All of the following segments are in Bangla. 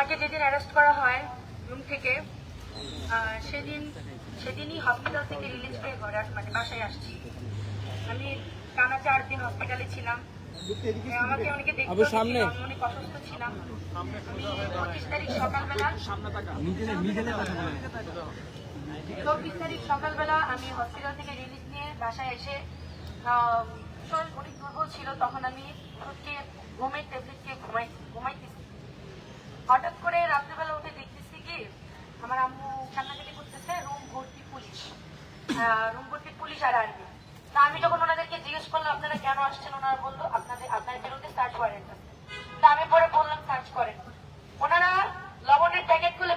আমাকে যেদিন অ্যারেস্ট করা হয় রুম থেকে সেদিন সেদিনই হসপিটাল থেকে রিলিজ পেয়ে ঘরে মানে বাসায় আসছি। আমি টানা চার দিন হসপিটালে ছিলাম। আমাকে অনেকে দেখতে সামনে। অনেক অসুস্থ ছিলাম। আমি পঁচিশ তারিখ সকালবেলা চব্বিশ তারিখ সকালবেলা আমি হসপিটাল থেকে রিলিজ নিয়ে বাসায় এসে শরীর অনেক দুর্বল ছিল তখন আমি ঘুমের ট্যাবলেট খেয়ে ঘুমাই ঘুমাইতেছি। হঠাৎ করে রাত্রেবেলা উঠে দেখতেছি কি, আমার আম্মু কান্নাকাটি করতেছে, রুম ভর্তি পুলিশ। রুম ভর্তি পুলিশ আর আর্মি। তা আমি যখন ওনাদেরকে জিজ্ঞেস করলাম, আপনারা কেন আসছেন? ওনারা বলল, আপনাদের, আপনার বিরুদ্ধে সার্চ ওয়ারেন্ট আছে। তা আমি পরে বললাম সার্চ করেন ওনারা লবণের প্যাকেট খুলে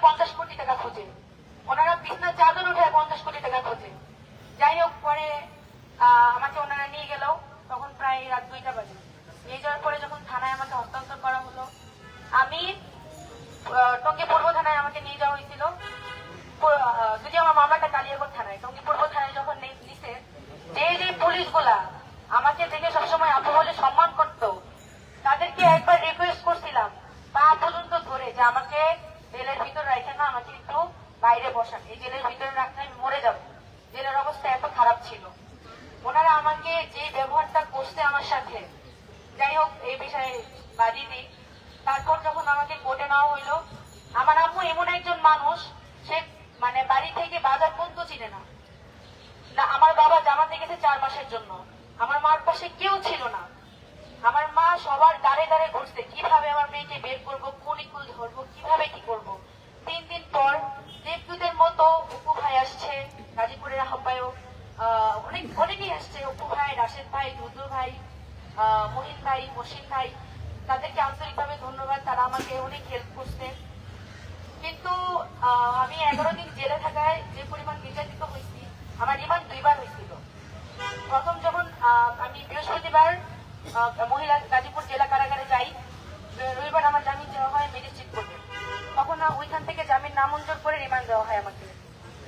বসান এই জেলের ভিতরে রাখলে আমি মরে যাব। জেলের অবস্থা এত খারাপ ছিল। ওনারা আমাকে যে ব্যবহারটা করছে আমার সাথে, যাই হোক, এই বিষয়ে বাদি দিই। তারপর যখন আমাকে কোর্টে নেওয়া হইল, আমার আম্মু এমন একজন মানুষ, সে মানে বাড়ি থেকে বাজার পর্যন্ত চিনে না। আমার বাবা জামাতে গেছে চার মাসের জন্য। আমার মার পাশে কেউ ছিল না। আমার মা সবার দাঁড়ে দাঁড়ে ঘুরছে, কীভাবে আমার মেয়েকে বের করব, কোন ইকুল ধরবো, কীভাবে কি করব? তিন দিন পর দেবদূতের মতো অপু ভাই আসছে। গাজীপুরের আহ্বায়ক আহ, অনেক অনেকেই আসছে অপু ভাই রাশেদ ভাই রুদ্র ভাই মহিন ভাই মসিন ভাই তাদেরকে আন্তরিকভাবে ধন্যবাদ। তারা আমাকে অনেক হেল্প করছে। কিন্তু আমি এগারো দিন জেলে থাকায় যে পরিমাণ নির্যাতিত হয়েছি আমার রিমান্ড দুইবার হয়েছিল। প্রথম যখন আমি বৃহস্পতিবার মহিলা গাজীপুর জেলা কারাগারে যাই রবিবার আমার জামিন দেওয়া হয় কোর্টে তখন ওইখান থেকে জামিন নামঞ্জুর করে রিমান্ড দেওয়া হয় আমাকে।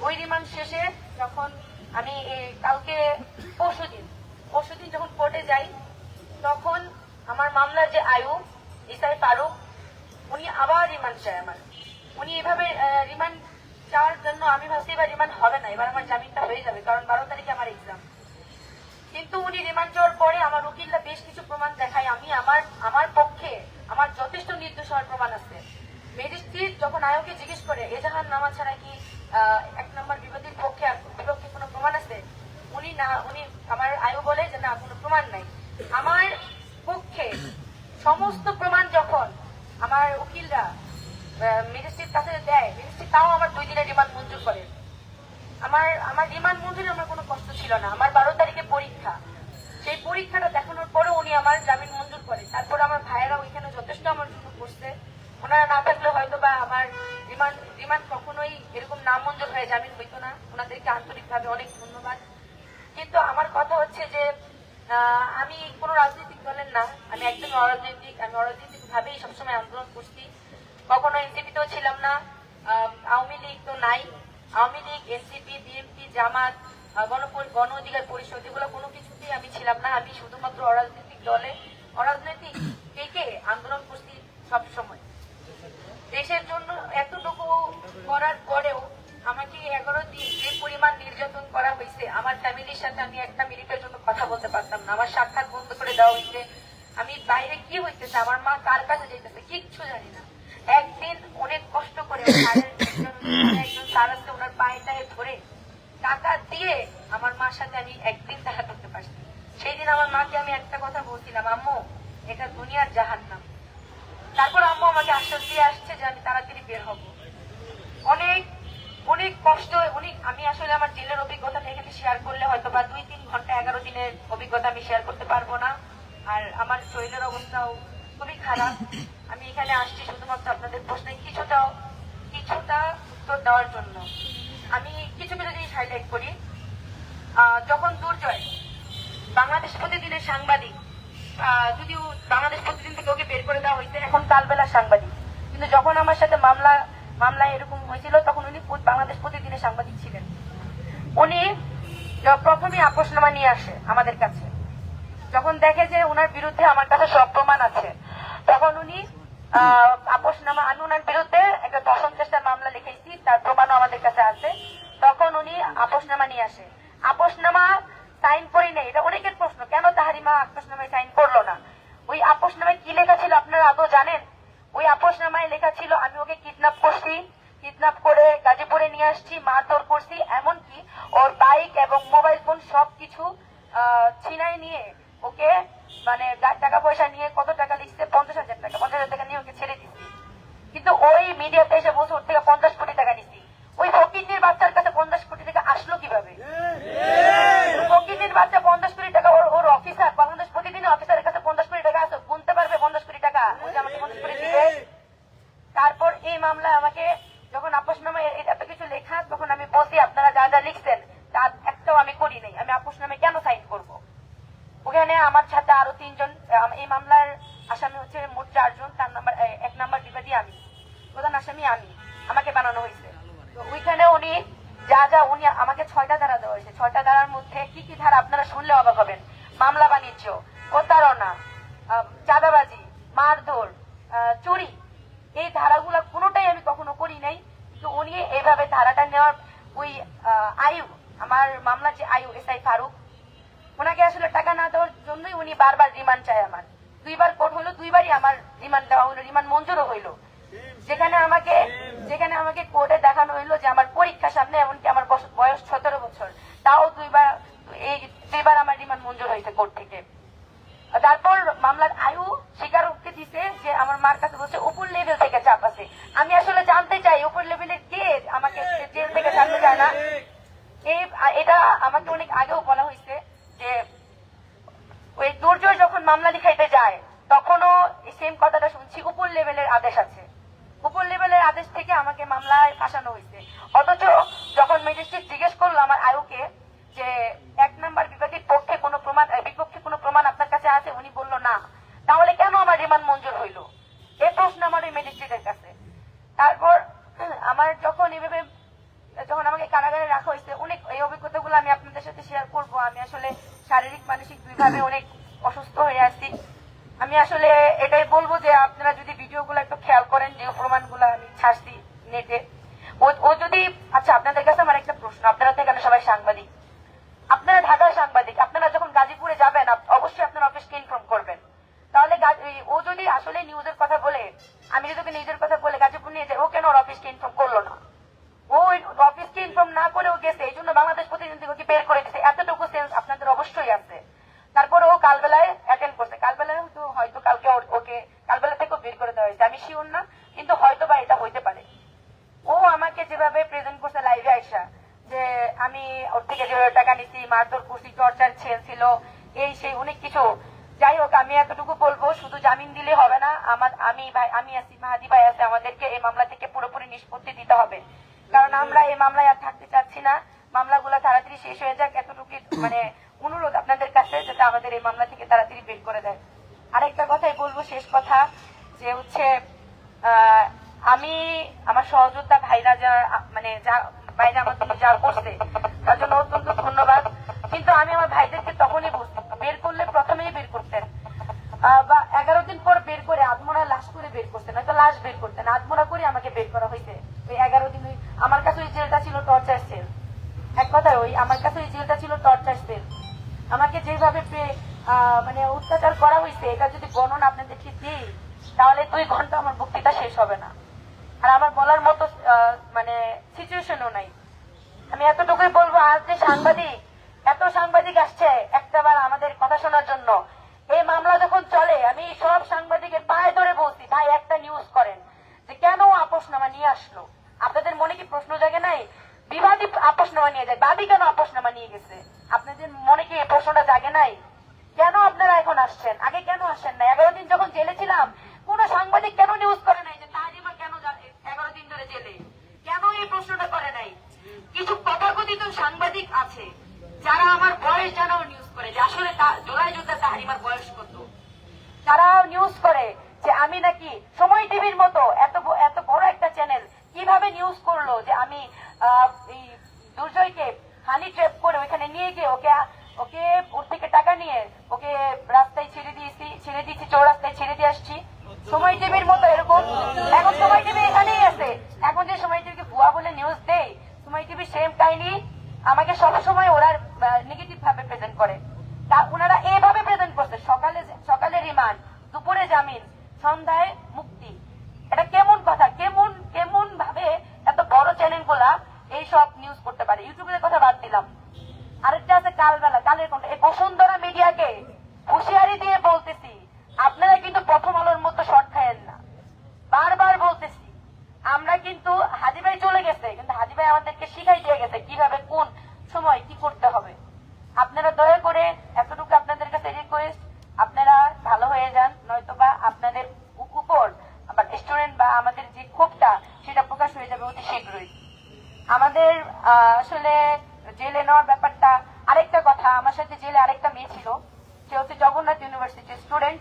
ওই রিমান্ড শেষে যখন আমি কালকে পরশু দিন যখন কোর্টে যাই, তখন আমার মামলার যে আয়ু ইসাই ফারুক, উনি আবার রিমান্ড চায় আমার। উনি এভাবে রিমান্ড চাওয়ার জন্য আমি ভাবছি এবার রিমান্ড হবে না, এবার আমার জামিনটা হয়ে যাবে, কারণ বারো তারিখে আমার এক্সাম কিন্তু উনি রিমান্ড চাওয়ার পরে আমার উকিলরা বেশ কিছু প্রমাণ দেখায়, আমি আমার আমার পক্ষে আমার যথেষ্ট নির্দোষ হওয়ার প্রমাণ আছে। ম্যাজিস্ট্রেট যখন আয়োগকে জিজ্ঞেস করে এজাহার নামা ছাড়া কি এক নম্বর বিবাদীর পক্ষে বিপক্ষে কোনো প্রমাণ আছে? উনি না, উনি আমার আয়ু বলে যে না, কোনো প্রমাণ নাই। আমার পক্ষে সমস্ত প্রমাণ যখন আমার উকিলরা ম্যাজিস্ট্রেট কাছে দেয় ম্যাজিস্ট্রেট তাও আমার দুই দিনের রিমান্ড মঞ্জুর করে। আমার আমার রিমান্ড মঞ্জুরে আমার কোনো কষ্ট ছিল না। আমার বারো তারিখে পরীক্ষা। সেই পরীক্ষাটা দেখানোর পরে উনি আমার জামিন মঞ্জুর করে তারপর আমার ভাইয়েরা ওইখানে যথেষ্ট আমার জন্য করছে ওনারা না থাকলে হয়তো বা আমার রিমান্ড রিমান্ড কখনোই এরকম নাম মঞ্জুর হয়ে জামিন হইতো না। ওনাদেরকে আন্তরিকভাবে অনেক ধন্যবাদ। কিন্তু আমার কথা হচ্ছে যে আমি কোনো রাজনৈতিক দলের না। আমি একজন অরাজনৈতিক, আমি অরাজনৈতিক ভাবেই সবসময় আন্দোলন করছি। কখনো এনসিপিতেও ছিলাম না। আওয়ামী লীগ তো নাই। আওয়ামী লীগ, এনসিপি, বিএনপি, জামাত গণপরি- গণ অধিকার পরিষদ, এগুলো কোনো কিছুতেই আমি ছিলাম না। আমি শুধুমাত্র অরাজনৈতিক দলে অরাজনৈতিক থেকে আন্দোলন করছি সবসময়। দেশের জন্য এতটুকু করার পরেও আমাকে এগারো দিন যে পরিমাণ নির্যাতন করা হয়েছে, আমার ফ্যামিলির সাথে আমি একটা মিনিটের জন্য কথা বলতে পারতাম না। আমার সাক্ষাৎ বন্ধ করে দেওয়া হয়েছে। আমি বাইরে কি হইতেছে? আমার মা কার কাছে যেতেছে কিচ্ছু জানি না। একদিন অনেক কষ্ট করে একজন- স্যার ওনার পায়েটায় ধরে টাকা দিয়ে আমার মার সাথে আমি একদিন দেখা করতে পারছি। সেই দিন আমার মাকে আমি একটা কথা বলছিলাম, আম্মু, এটা দুনিয়ার জাহান্নাম। তারপর আম্মু আমাকে আশ্বাস দিয়ে আসছে যে আমি তাড়াতাড়ি বের হব। অনেক অনেক কষ্ট, অনেক, আমি আসলে আমার জেলের অভিজ্ঞতাটা এখানে শেয়ার করলে হয়তো বা দুই তিন ঘণ্টা, এগারো দিনের অভিজ্ঞতা আমি শেয়ার করতে পারব না। আর আমার শরীরের অবস্থাও খুবই খারাপ। আমি এখানে আসছি শুধুমাত্র আপনাদের প্রশ্নে কিছুটা কিছুটা উত্তর দেওয়ার জন্য। আমি কিছু কিছু জিনিস হাইলাইট করি। যখন দুর্জয় বাংলাদেশ প্রতিদিনের সাংবাদিক যদিও বাংলাদেশ থেকে ওকে বের করে দেওয়া হয়েছে। এখন কালবেলা সাংবাদিক। কিন্তু যখন আমার সাথে মামলা মামলা এরকম হয়েছিল, তখন উনি বাংলাদেশ প্রতিদিনের সাংবাদিক ছিলেন। উনি প্রথমে আপোষনামা নিয়ে আসে আমাদের কাছে। যখন দেখে যে ওনার বিরুদ্ধে আমার কাছে সব প্রমাণ আছে, তখন উনি আপোষনামা আমি ওনার বিরুদ্ধে একটা দশম চেষ্টার মামলা লিখেছি, তার প্রমাণও আমাদের কাছে আছে। তখন উনি আপোষনামা নিয়ে আসে। আপোষনামা সাইন করি নেই, এটা অনেকের প্রশ্ন, কেন তাহারিমা আপোষনামায় সাইন করল না? ওই আপোষনামায় কি লেখা ছিল আপনারা আদৌ জানেন? ওই আপোষনামায় লেখা ছিল, আমি ওকে কিডন্যাপ করছি কিডন্যাপ করে গাজীপুরে নিয়ে আসছি, মারধর করছি। এমনকি ওর বাইক এবং মোবাইল ফোন সবকিছু ছিনাই নিয়ে ওকে মানে টাকা পয়সা নিয়ে কত টাকা লিখছে, পঞ্চাশ হাজার টাকা নিয়ে ওকে ছেড়ে দিচ্ছি কিন্তু ওই মিডিয়াতে এসে বলছে ওর থেকে পঞ্চাশ কোটি টাকা নিচ্ছি ওই ফকিন্নির বাচ্চার কাছে পঞ্চাশ কোটি টাকা আসলো কীভাবে ফকিন্নির বাচ্চা পঞ্চাশ কোটি টাকা ওর ওর অফিসার বাংলাদেশ প্রতিদিনের অফিসারের কাছে পঞ্চাশ কোটি টাকা আছে গুনতে পারবে পঞ্চাশ কোটি টাকা ওই যে আমাকে পঞ্চাশ কোটি দিবে তারপর এই মামলায় আমাকে যখন আপোষ নামে এত কিছু লেখা তখন আমি বলছি আপনারা যা যা লিখছেন তার একটাও আমি করি নাই আমি আপোষ নামে কেন সাইন করব ওখানে আমার সাথে আরও তিনজন এই মামলার আসামি হচ্ছে মোট চারজন, তার নাম্বার এক নাম্বার বিবাদী আমি। প্রধান আসামি আমি। আমাকে বানানো হয়েছে। তো ওইখানে উনি যা যা, উনি আমাকে ছয়টা ধারা দেওয়া হয়েছে। ছয়টা ধারার মধ্যে কি কি ধারা আপনারা শুনলে অবাক হবেন? মামলা বাণিজ্য, প্রতারণা চাঁদাবাজি, মারধর চুরি। এই ধারাগুলো কোনোটাই আমি কখনো করি নাই। কিন্তু উনি এইভাবে ধারাটা নেওয়ার ওই আয়ু, আমার মামলার যে আয়ু, এস আই ফারুক ওনাকে আসলে টাকা না দেওয়ার জন্যই উনি বারবার রিমান্ড চায় আমার। দুইবার কোর্ট হলো, দুইবারই আমার রিমান্ড দেওয়া হলো, রিমান্ড মঞ্জুরও হইল। যেখানে আমাকে যেখানে আমাকে কোর্টে দেখানো হইল যে আমার পরীক্ষা সামনে এমনকি আমার বয়স- সতেরো বছর, তাও দুইবার, এই দুইবার আমার রিমান্ড মঞ্জুর হয়েছে কোর্ট থেকে। তারপর মামলার আয়ু স্বীকারোক্তি দিছে যে আমার মার কাছে বলছে, উপর লেভেল থেকে চাপ আছে। আমি আসলে জানতে চাই, উপর লেভেলের কে আমাকে জেল থেকে জানতে চায় না? এটা আমাকে অনেক আগেও বলা হয়েছে। ওই দুর্জয় যখন মামলা লিখাইতে যায়, তখনও সেম কথাটা শুনছি, উপর লেভেলের আদেশ আছে। উপর লেভেলের আদেশ থেকে আমাকে মামলায় ফাঁসানো হয়েছে। অথচ যখন ম্যাজিস্ট্রেট জিজ্ঞেস করল আমার আয়ুকে যে, এক নাম্বার বিবাদীর পক্ষে কোনো প্রমাণ বিপক্ষে কোনো প্রমাণ আপনার কাছে আছে? উনি বলল, না। তাহলে কেন আমার রিমান্ড মঞ্জুর হইল? এ প্রশ্ন আমার ওই ম্যাজিস্ট্রেটের কাছে। তারপর আমার যখন এভাবে, যখন আমাকে কারাগারে রাখা হয়েছে, অনেক এই অভিজ্ঞতাগুলো আমি আপনাদের সাথে শেয়ার করব। আমি আসলে শারীরিক, মানসিক দুইভাবে অনেক অসুস্থ হয়ে আছি। আমি আসলে এটাই বলব যে আপনারা যদি ভিডিওগুলো একটু খেয়াল করেন, যে প্রমাণগুলো আমি ছাড়ছি নেটে ও যদি আচ্ছা আপনাদের কাছে আমার একটা প্রশ্ন। আপনারা তো এখানে সবাই সাংবাদিক। আপনারা ঢাকার সাংবাদিক। আপনারা যখন গাজীপুরে যাবেন অবশ্যই আপনার অফিসকে ইনফর্ম করবেন। তাহলে ও যদি আসলে নিউজের কথা বলে, আমি যদি নিউজের কথা বলে গাজীপুর নিয়ে যাই, ও কেন ওর অফিসকে ইনফর্ম করল না? ও অফিসকে ইনফর্ম না করে ও গেছে, এই জন্য বাংলাদেশ প্রতিদিন থেকে ওকে বের করে অবশ্যই আছে তারপরে ও কালবেলায় অ্যাটেন্ড করছে। কালবেলায় হয়তো হয়তো কালকে ওকে কালবেলা থেকেও বের করে দেওয়া হয়েছে। আমি শিওর না, কিন্তু হয়তো বা এটা হইতে পারে। ও আমাকে যেভাবে প্রেজেন্ট করছে লাইভে আইসা, যে আমি ওর থেকে যেভাবে টাকা নিচ্ছি মারধর করছি টর্চার ছিল এই সেই অনেক কিছু। যাই হোক, আমি এতটুকু বলব, শুধু জামিন দিলে হবে না, আমার আমি ভাই আমি আছি, মাহাদি ভাই আছে, আমাদেরকে এই মামলা থেকে পুরোপুরি নিষ্পত্তি দিতে হবে। কারণ আমরা এই মামলায় আর থাকতে চাচ্ছি না। মামলাগুলো তাড়াতাড়ি শেষ হয়ে যাক এতটুকু মানে অনুরোধ আপনাদের কাছে যাতে আমাদের এই মামলা থেকে তাড়াতাড়ি বের করে দেয়। আরেকটা কথাই বলব, শেষ কথা, যে হচ্ছে আমি আমার সহযোদ্ধা ভাইরা যা মানে যা বাইরে আমার যা করছে তার জন্য অত্যন্ত ধন্যবাদ কিন্তু আমি আমার ভাইদেরকে তখনই বলছি বের করলে প্রথমেই বের করতেন আহ, বা এগারো দিন পর বের করে আত্মরা লাশ করে বের করতেন হয়তো লাশ বের করতেন আত্মরা করে আমাকে বের করা হয়েছে ওই এগারো দিন ওই- আমার কাছে ওই জেলটা ছিল টর্চার সেল এক কথায় ওই আমার কাছে ওই জেলটা ছিল টর্চার সেল আমাকে যেভাবে পে- আহ, মানে অত্যাচার করা হয়েছে এটা যদি বর্ণনা আপনাদেরকে দিই দুই ঘণ্টা আমার বক্তৃতা শেষ হবে না। আর আমার বলার মতো মানে সিচুয়েশনও নাই। আমি এতটুকুই বলব, আজ যে সাংবাদিক, এত সাংবাদিক আসছে একটাবার আমাদের কথা শোনার জন্য। এই মামলা যখন চলে, আমি সব সাংবাদিকের পায়ে ধরে বলছি, ভাই, একটা নিউজ করেন। যে কেন আপোষনামা নিয়ে আসলো? আপনাদের মনে কি প্রশ্ন জাগে নাই? বিবাদী আপোষনামা নিয়ে যায়। বাদী কেন আপোষনামা নিয়ে গেছে? আপনাদের মনে কি প্রশ্নটা জাগে নাই? কেন আপনারা এখন আসছেন? আগে কেন আসেন না এগারো দিন যখন জেলে ছিলাম কোন সাংবাদিক কেন নিউজ করে নাই যে তাহারিমা কেন এগারো দিন ধরে জেলে? কেন এই প্রশ্নটা করে নাই? কিছু তথাকথিত সাংবাদিক আছে যারা আমার বয়স জানাও নিউজ করে যে আসলে জোড়ায় যোদ্ধা তাহারিমার বয়স কত? তারা নিউজ করে যে আমি নাকি সময় টিভির মতো এত এত বড় একটা চ্যানেল কীভাবে নিউজ করল যে আমি দুর্জয়কে হানি ট্রেপ করে ওইখানে নিয়ে গিয়ে ওকে ওকে ওর থেকে টাকা নিয়ে ওকে রাস্তায় ছেড়ে দিয়েছি ছেড়ে দিয়েছি, চৌরাস্তায় ছেড়ে দিয়ে আসছি। সময় টিভির মতো এরকম। এখন সময় টিভি এখানেই আছে। এখন যে সময় টিভিকে ভুয়া বলে নিউজ দেয় সময় টিভি সেম কাহিনী আমাকে সবসময় ওরা নেগেটিভ ভাবে প্রেজেন্ট করে। তা ওনারা এইভাবে প্রেজেন্ট করছে। সকালে সকালে রিমান্ড দুপুরে জামিন, সন্ধ্যায় আমাদেরকে শিখাই দিয়ে গেছে কীভাবে কোন সময় কি করতে হবে। আপনারা দয়া করে এতটুকু আপনাদের কাছে রিকোয়েস্ট আপনারা ভালো হয়ে যান নয়তোবা আপনাদের উপর আবার স্টুডেন্ট বা আমাদের যে ক্ষোভটা সেটা প্রকাশ হয়ে যাবে অতি শীঘ্রই। আমাদের আসলে জেলে নেওয়ার ব্যাপারটা আরেকটা কথা আমার সাথে জেলে আরেকটা মেয়ে ছিল। সে হচ্ছে জগন্নাথ ইউনিভার্সিটির স্টুডেন্ট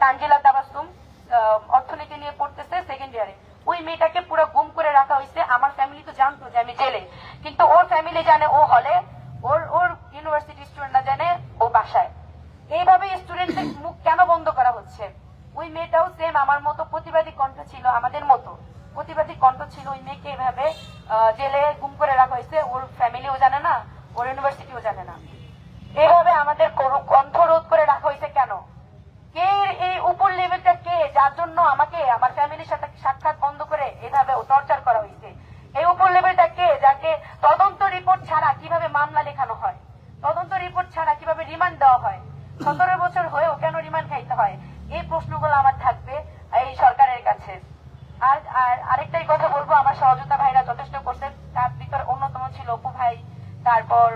তানজিলা তাবাসুম আহ, অর্থনীতি নিয়ে পড়তেছে সেকেন্ড ইয়ারে ওই মেয়েটাকে পুরো গুম করে রাখা হয়েছে আমার জানতো যে আমি জেলে। কিন্তু ওর ফ্যামিলি জানে, ও হলে, ওর ওর ইউনিভার্সিটি স্টুডেন্টরা জানে ও বাসায়। এইভাবে স্টুডেন্টদের মুখ কেন বন্ধ করা হচ্ছে? ওই মেয়েটাও সেম আমার মতো প্রতিবাদী কণ্ঠ ছিল আমাদের মতো। প্রতিবাদী কণ্ঠ ছিল ওই মেয়েকে এভাবে জেলে গুম করে রাখা হয়েছে। ওর ফ্যামিলিও জানে না, ওর ইউনিভার্সিটিও জানে না। এইভাবে আমাদের কণ্ঠ রোধ করে রাখা হয়েছে কেন? কে এই উপর লেভেলটা কে? যার জন্য আমাকে, আমার ফ্যামিলির সাথে সাক্ষাৎ বন্ধ করে এভাবে টর্চার করা হয়েছে? এই উপর লেভেলটা কে? যাকে তদন্ত রিপোর্ট ছাড়া কীভাবে মামলা লেখানো হয়? তদন্ত রিপোর্ট ছাড়া কীভাবে রিমান্ড দেওয়া হয়? সতেরো বছর হয়েও কেন রিমান্ড খাইতে হয়? এই প্রশ্নগুলো আমার থাকবে এই সরকারের কাছে। আর আর আরেকটাই কথা বলব, আমার সহযোগিতা ভাইরা যথেষ্ট করছে তার ভিতর অন্যতম ছিল অপু ভাই, তারপর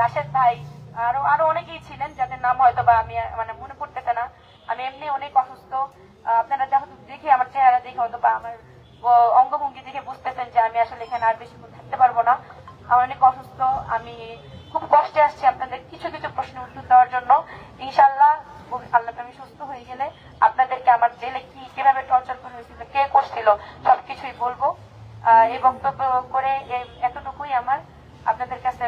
রাশেদ ভাই, আরও আরও অনেকেই ছিলেন, যাদের নাম হয়তো বা আমি মানে মনে পড়তেছে না। আমি এমনি অনেক অসুস্থ। আপনারা দেখে, আমার চেহারা দেখে হয়তো বা আমার অঙ্গভঙ্গি দেখে বুঝতেছেন যে আমি আসলে এখানে আর বেশিক্ষণ থাকতে পারব না। আমার অনেক অসুস্থ আমি খুব কষ্টে আসছি আপনাদের কিছু কিছু প্রশ্ন উত্তর দেওয়ার জন্য। ইনশাল্লাহ আল্লাহ আমি সুস্থ হয়ে গেলে আপনাদেরকে আমার জেলে কি কীভাবে টর্চার করা হয়েছিল কে করছিল সবকিছুই বলব। আহ, এই বক্তব্য করে এতটুকুই আমার। আপনাদের কাছে